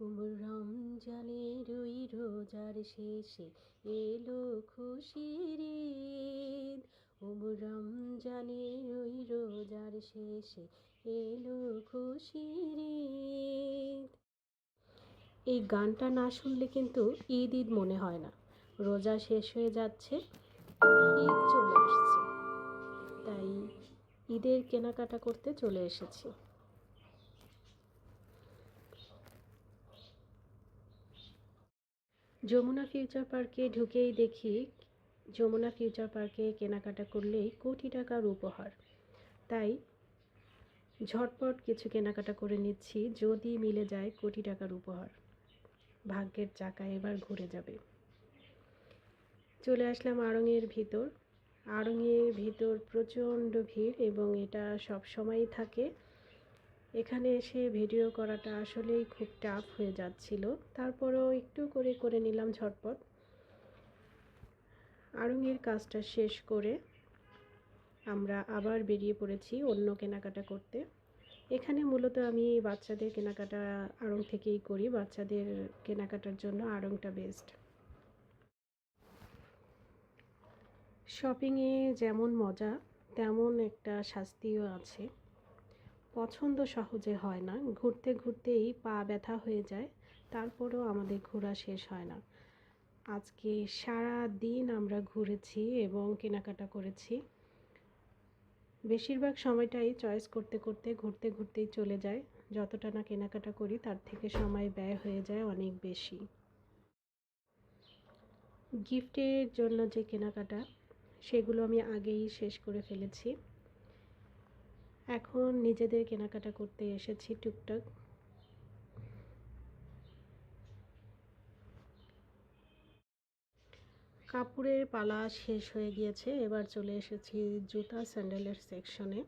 রমজানের ওই রোজার শেষে এলো খুশির ঈদ। রমজানের ওই রোজার শেষে এলো খুশির ঈদ। এই গানটা না শুনলে কিন্তু ঈদ ঈদ মনে হয় না। রোজা শেষ হয়ে যাচ্ছে, ঈদ চলে আসছে। তাই ঈদের কেনাকাটা করতে চলে এসেছি। যমুনা ফিউচার পার্কে ঢুকেই দেখি, যমুনা ফিউচার পার্কে কেনাকাটা করলেই কোটি টাকার উপহার। তাই ঝটপট কিছু কেনাকাটা করে নিচ্ছি, যদি মিলে যায় কোটি টাকার উপহার। ভাগ্যের চাকা এবার ঘুরে যাবে। চলে আসলাম আড়ংয়ের ভিতর। আড়ংয়ের ভিতর প্রচণ্ড ভিড় এবং এটা সব সময়ই থাকে। এখানে এসে ভিডিও করাটা আসলেই খুব টাফ হয়ে যাচ্ছিল। তারপরেও একটু করে করে নিলাম ঝটপট। আড়ংয়ের কাজটা শেষ করে আমরা আবার বেরিয়ে পড়েছি অন্য কেনাকাটা করতে। এখানে মূলত আমি বাচ্চাদের কেনাকাটা আড়ং থেকেই করি, বাচ্চাদের কেনাকাটার জন্য আড়ংটা বেস্ট শপিংয়ে যেমন মজা, তেমন একটা শাস্তিও আছে। পছন্দ সহজে হয় না। ঘুরতে ঘুরতেই পা ব্যথা হয়ে যায়, তারপরেও আমাদের ঘোরা শেষ হয় না। আজকে সারা দিন আমরা ঘুরেছি এবং কেনাকাটা করেছি। বেশিরভাগ সময়টাই চয়েস করতে করতে ঘুরতে ঘুরতেই চলে যায়। যতটা না কেনাকাটা করি, তার থেকে সময় ব্যয় হয়ে যায় অনেক বেশি। গিফটের জন্য যে কেনাকাটা, সেগুলো আমি আগেই শেষ করে ফেলেছি। এখন নিজেদের কেনাকাটা করতে এসেছি টুকটাক। কাপড়ের পালা শেষ হয়ে গিয়েছে, এবার চলে এসেছি জুতা স্যান্ডেলের সেকশনে।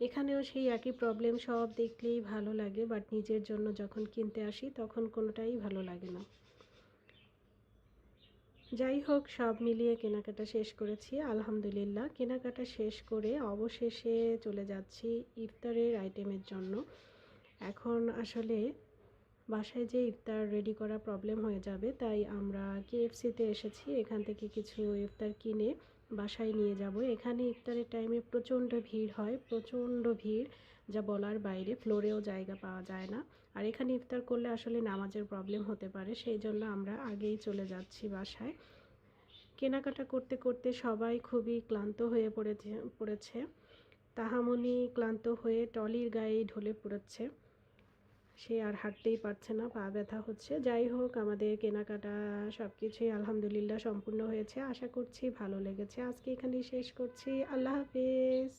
এখানেও সেই একই প্রবলেম সব দেখলেই ভালো লাগে বাট নিজের জন্য যখন কিনতে আসি তখন কোনোটাই ভালো লাগে না। যাই হোক সব মিলিয়ে কেনাকাটা শেষ করেছি। আলহামদুলিল্লাহ, কেনাকাটা শেষ করে অবশেষে চলে যাচ্ছি ইফতারের আইটেমের জন্য। এখন আসলে বাসায় যে ইফতার রেডি করা প্রবলেম হয়ে যাবে, তাই আমরা কেএফসিতে এসেছি। এখান থেকে কিছু ইফতার কিনে বাসায় নিয়ে যাব। এখানে ইফতারের টাইমে প্রচণ্ড ভিড় হয়, প্রচণ্ড ভিড়, যা বলার বাইরে। ফ্লোরেও জায়গা পাওয়া যায় না। আর এখানে ইফতার করলে আসলে নামাজের প্রবলেম হতে পারে, সেই জন্য আমরা আগেই চলে যাচ্ছি বাসায়। কেনাকাটা করতে করতে সবাই খুবই ক্লান্ত হয়ে পড়েছে পড়েছে। তাহামনি ক্লান্ত হয়ে টলির গায়ে ঢলে পড়েছে। সে আর হাঁটতেই পারছে না, পা ব্যথা হচ্ছে। যাই হোক, আমাদের কেনাকাটা সব কিছুই আলহামদুলিল্লাহ সম্পূর্ণ হয়েছে। আশা করছি ভালো লেগেছে। আজকে এখানেই শেষ করছি। আল্লাহ হাফিজ।